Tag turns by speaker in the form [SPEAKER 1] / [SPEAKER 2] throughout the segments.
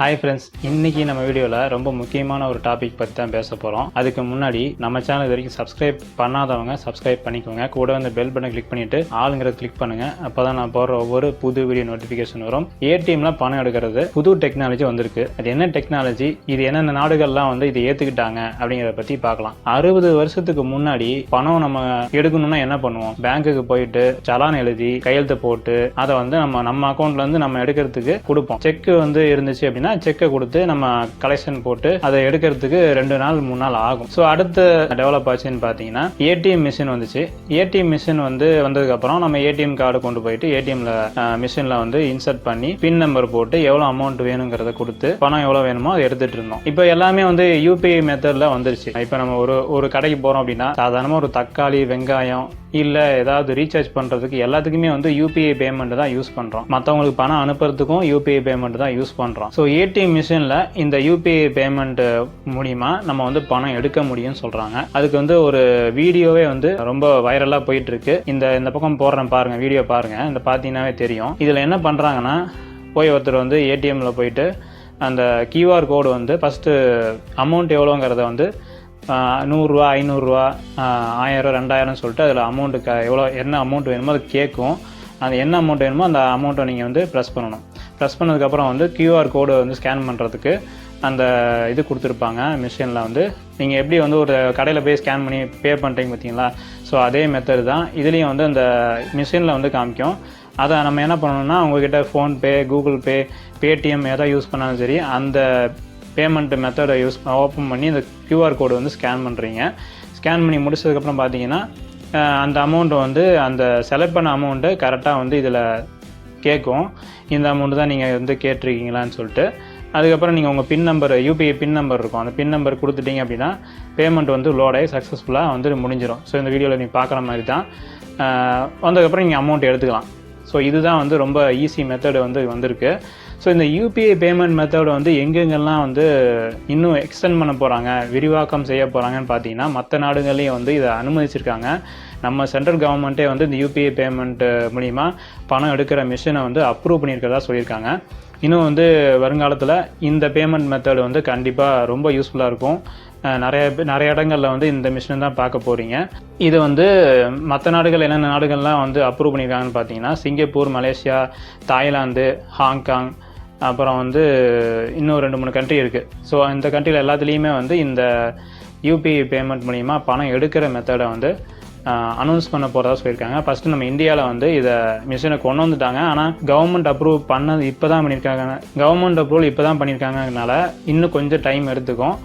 [SPEAKER 1] Hi friends இன்னைக்கு நம்ம வீடியோவில் ரொம்ப முக்கியமான ஒரு டாபிக் பற்றி தான் பேச போகிறோம் அதுக்கு முன்னாடி நம்ம சேனல் இது வரைக்கும் சப்ஸ்கிரைப் பண்ணாதவங்க சப்ஸ்கிரைப் பண்ணிக்கோங்க. கூட வந்து பெல் பட்டன் கிளிக் பண்ணிட்டு ஆளுங்கிறத கிளிக் பண்ணுங்க. அப்போ தான் நான் போடுற ஒவ்வொரு புது வீடியோ நோட்டிஃபிகேஷன் வரும். ஏடிஎம்ல பணம் எடுக்கிறது புது டெக்னாலஜி வந்திருக்கு. அது என்ன டெக்னாலஜி இது என்னென்ன நாடுகள்லாம் வந்து இதை ஏற்றுக்கிட்டாங்க அப்படிங்கிறத பற்றி பார்க்கலாம். அறுபது வருஷத்துக்கு முன்னாடி பணம் நம்ம எடுக்கணும்னா என்ன பண்ணுவோம்? பேங்க்குக்கு போயிட்டு சலான் எழுதி கையெழுத்து போட்டு அதை வந்து நம்ம நம்ம அக்கௌண்ட்லேருந்து நம்ம எடுக்கிறதுக்கு கொடுப்போம். செக் வந்து இருந்துச்சு அப்படின்னா செக்கை கொடுத்து நம்ம கலெக்ஷன் போட்டு அதை எடுக்கிறதுக்கு ரெண்டு நாள் மூணு நாள் ஆகும். ஸோ அடுத்து டெவலப் ஆச்சுன்னு பார்த்தீங்கன்னா ஏடிஎம் மிஷின் வந்துச்சு. ஏடிஎம் மிஷின் வந்து வந்ததுக்கப்புறம் நம்ம ஏடிஎம் கார்டு கொண்டு போயிட்டு ஏடிஎம்ல மிஷினில் வந்து இன்சர்ட் பண்ணி பின் நம்பர் போட்டு எவ்வளோ அமௌண்ட் வேணுங்கிறத கொடுத்து பணம் எவ்வளோ வேணுமோ அதை எடுத்துட்டு இருந்தோம். இப்போ எல்லாமே வந்து யூபிஐ மெத்தடில் வந்துருச்சு. இப்போ நம்ம ஒரு ஒரு கடைக்கு போகிறோம் அப்படின்னா சாதாரணமாக ஒரு தக்காளி வெங்காயம் இல்லை ஏதாவது ரீசார்ஜ் பண்ணுறதுக்கு எல்லாத்துக்குமே வந்து யூபிஐ பேமெண்ட் தான் யூஸ் பண்ணுறோம் மற்றவங்களுக்கு பணம் அனுப்புறதுக்கும் யூபிஐ பேமெண்ட் தான் யூஸ் பண்ணுறோம் ஸோ ஏடிஎம் மிஷினில் இந்த யூபிஐ பேமெண்ட் மூலிமா நம்ம வந்து பணம் எடுக்க முடியும்னு சொல்கிறாங்க அதுக்கு வந்து ஒரு வீடியோவே வந்து ரொம்ப வைரலாக போயிட்டு இருக்கு இந்த இந்த பக்கம் போடுறேன் பாருங்கள் வீடியோ பாருங்கள் இந்த பார்த்தீங்கன்னாவே தெரியும். இதில் என்ன பண்ணுறாங்கன்னா போய் ஒருத்தர் வந்து ஏடிஎம்மில் போயிட்டு அந்த கியூஆர் கோடு வந்து ஃபஸ்ட்டு அமௌண்ட் எவ்வளோங்கிறத வந்து நூறுரூவா ஐநூறுரூவா ஆயிரம் ரெண்டாயிரம் சொல்லிட்டு அதில் அமௌண்ட்டு க எவ்வளோ என்ன அமௌண்ட் வேணுமோ அது கேட்கும். அது என்ன அமௌண்ட் வேணுமோ அந்த அமௌண்ட்டை நீங்கள் வந்து ப்ரெஸ் பண்ணணும். ப்ரெஸ் பண்ணதுக்கப்புறம் வந்து கியூஆர் கோடு வந்து ஸ்கேன் பண்ணுறதுக்கு அந்த இது கொடுத்துருப்பாங்க மிஷினில் வந்து. நீங்கள் எப்படி வந்து ஒரு கடையில் போய் ஸ்கேன் பண்ணி பே பண்ணுறீங்க பார்த்தீங்களா? ஸோ அதே மெத்தடு தான் இதுலேயும் வந்து அந்த மிஷினில் வந்து காமிக்கும். அதை நம்ம என்ன பண்ணணும்னா உங்ககிட்ட ஃபோன்பே கூகுள் பே பேடிஎம் எதாவது யூஸ் பண்ணாலும் சரி அந்த பேமெண்ட் மெத்தடை யூஸ் ஓப்பன் பண்ணி இந்த க்யூஆர் கோடு வந்து ஸ்கேன் பண்ணுறீங்க ஸ்கேன் பண்ணி முடிச்சதுக்கப்புறம் பார்த்தீங்கன்னா அந்த அமௌண்ட்டை வந்து அந்த செலக்ட் பண்ண அமௌண்ட்டை கரெக்டாக வந்து இதில் கேட்கும். இந்த அமௌண்ட்டு தான் நீங்கள் வந்து கேட்டிருக்கீங்களான்னு சொல்லிட்டு. அதுக்கப்புறம் நீங்கள் உங்கள் PIN number UPI PIN number இருக்கும். அந்த பின் நம்பர் கொடுத்துட்டீங்க அப்படின்னா பேமெண்ட் வந்து லோடாகி சக்ஸஸ்ஃபுல்லாக வந்து முடிஞ்சிடும் ஸோ இந்த வீடியோவில் நீங்கள் பார்க்குற மாதிரி தான். வந்ததுக்கப்புறம் நீங்கள் அமௌண்ட் எடுத்துக்கலாம். ஸோ இதுதான் வந்து ரொம்ப ஈஸி மெத்தடு வந்து வந்திருக்கு. ஸோ இந்த யூபிஐ பேமெண்ட் மெத்தடை வந்து எங்கெங்கெல்லாம் வந்து இன்னும் எக்ஸ்டெண்ட் பண்ண போகிறாங்க விரிவாக்கம் செய்ய போகிறாங்கன்னு பார்த்தீங்கன்னா மற்ற நாடுகள்லையும் வந்து இதை அனுமதிச்சிருக்காங்க. நம்ம சென்ட்ரல் கவர்மெண்ட்டே வந்து இந்த யூபிஐ பேமெண்ட் மூலிமா பணம் எடுக்கிற மிஷினை வந்து அப்ரூவ் பண்ணியிருக்கிறதா சொல்லியிருக்காங்க. இன்னும் வந்து வருங்காலத்தில் இந்த பேமெண்ட் மெத்தடு வந்து கண்டிப்பாக ரொம்ப யூஸ்ஃபுல்லாக இருக்கும். நிறைய நிறைய இடங்களில் வந்து இந்த மிஷின் தான் பார்க்க போகிறீங்க இது வந்து மற்ற நாடுகள் என்னென்ன நாடுகள்லாம் வந்து அப்ரூவ் பண்ணியிருக்காங்கன்னு பார்த்தீங்கன்னா சிங்கப்பூர் மலேசியா தாய்லாந்து ஹாங்காங் அப்புறம் வந்து இன்னும் ரெண்டு மூணு கண்ட்ரி இருக்குது ஸோ இந்த கண்ட்ரியில் எல்லாத்துலேயுமே வந்து இந்த யூபிஐ பேமெண்ட் மூலிமா பணம் எடுக்கிற மெத்தடை வந்து அனௌன்ஸ் பண்ண போகிறதா சொல்லியிருக்காங்க. ஃபஸ்ட்டு நம்ம இந்தியாவில் வந்து இதை மிஷினை கொண்டு வந்துட்டாங்க. ஆனால் கவர்மெண்ட் அப்ரூவ் பண்ணது இப்போ தான் பண்ணியிருக்காங்க. கவர்மெண்ட் அப்ரூவல் இப்போ தான் பண்ணியிருக்காங்கனால இன்னும் கொஞ்சம் டைம் எடுத்துக்கும்.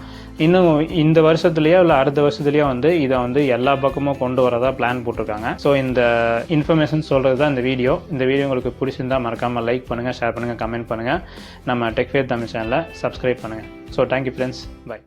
[SPEAKER 1] இன்னும் இந்த வருஷத்துலேயோ இல்லை அடுத்த வருஷத்துலேயோ வந்து இதை வந்து எல்லா பக்கமும் கொண்டு வரதா பிளான் போட்டிருக்காங்க. ஸோ இந்த இன்ஃபர்மேஷன் சொல்கிறது தான் இந்த வீடியோ இந்த வீடியோ உங்களுக்கு பிடிச்சிருந்தா மறக்காமல் லைக் பண்ணுங்கள் ஷேர் பண்ணுங்கள் கமெண்ட் பண்ணுங்கள் நம்ம டெக்ஃபேர் தமிழ் சேனலை சப்ஸ்கிரைப் பண்ணுங்கள் ஸோ தேங்க்யூ ஃப்ரெண்ட்ஸ் பை